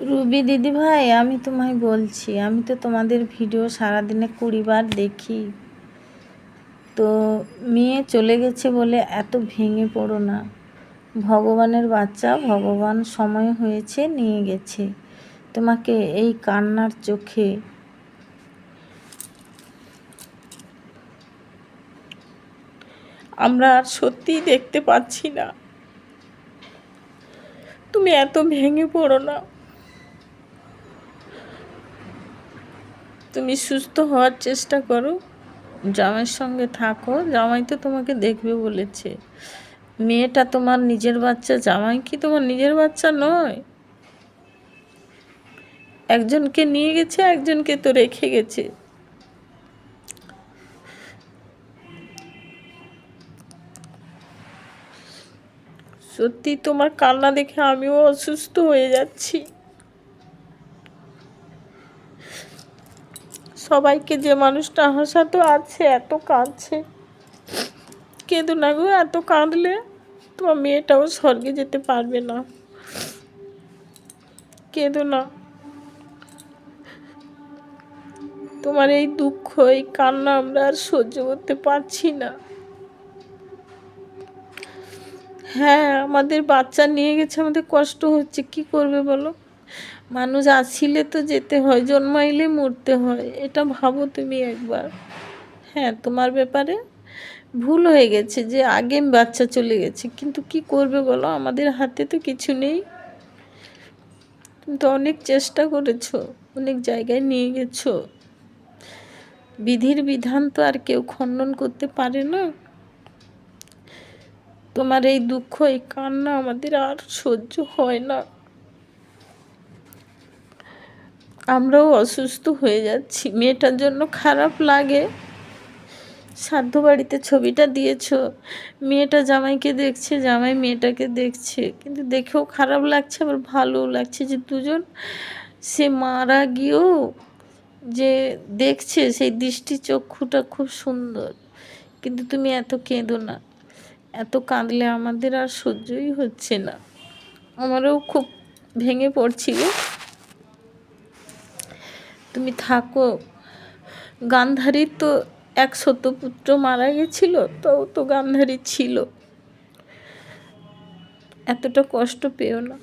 Ruby দিদি ভাই, আমি তোমায় বলছি, আমি তো তোমাদের ভিডিও সারাদিনে কুড়িবার দেখি। তো মেয়ে চলে গেছে বলে এত ভেঙে পড়ো না। ভগবানের বাচ্চা, ভগবান সময় হয়েছে, নিয়ে গেছে। তোমাকে এই কান্নার চোখে। আমরা আর সত্যিই দেখতে পাচ্ছি না। তুমি এত ভেঙে পড়ো না। তুমি সুস্থ হওয়ার চেষ্টা করো। জামাইয়ের সঙ্গে থাকো। জামাই তো তোমাকে দেখবে বলেছে। মেয়েটা তোমার নিজের বাচ্চা। জামাই কি তোমার নিজের বাচ্চা নয়? একজনকে নিয়ে গেছে, একজনকে তো রেখে গেছে। সত্যি তোমার কান্না দেখে আমিও অসুস্থ হয়ে যাচ্ছি। সবাইকে যে মানুষটা হাসাতো আছে, এত কাঁদছে। কেঁদো না গো, এত কাঁদলে তোমার মেয়েটাও স্বর্গে যেতে পারবে না। কেঁদো না। তোমার এই দুঃখ, এই কান্না আমরা আর সহ্য করতে পারছি না। হ্যাঁ আমাদের বাচ্চা নিয়ে গেছে, আমাদের কষ্ট হচ্ছে, কি করবে বলো? মানুষ আসিলে তো যেতে হয়, জন্মাইলে মরতে হয়, এটা ভাবো তুমি একবার। হ্যাঁ তোমার ব্যাপারে ভুল হয়ে গেছে যে আগে বাচ্চা চলে গেছে, কিন্তু কি করবে বলো? আমাদের হাতে তো কিছু নেই। তুমি তো অনেক চেষ্টা করেছ, অনেক জায়গায় নিয়ে গেছো। বিধির বিধান তো আর কেউ খণ্ডন করতে পারে না। তোমার এই দুঃখ, এই কান্না আমাদের আর সহ্য হয় না। আমরাও অসুস্থ হয়ে যাচ্ছি। মেয়েটার জন্য খারাপ লাগে। সাধ্য বাড়িতে ছবিটা দিয়েছ। মেয়েটা জামাইকে দেখছে, জামাই মেয়েটাকে দেখছে। কিন্তু দেখেও খারাপ লাগছে, আবার ভালোও লাগছে যে দুজন সে মারা গিয়েও যে দেখছে সেই দৃষ্টি চক্ষুটা খুব সুন্দর। কিন্তু তুমি এত কেঁদো না। এত কাঁদলে আমাদের আর সহ্যই হচ্ছে না। আমারও খুব ভেঙে পড়ছিল তুমি থাকো। গান্ধারীর তো এক পুত্র মারা গেছিল, তাও তো গান্ধারী ছিল। এতটা কষ্ট পেও না।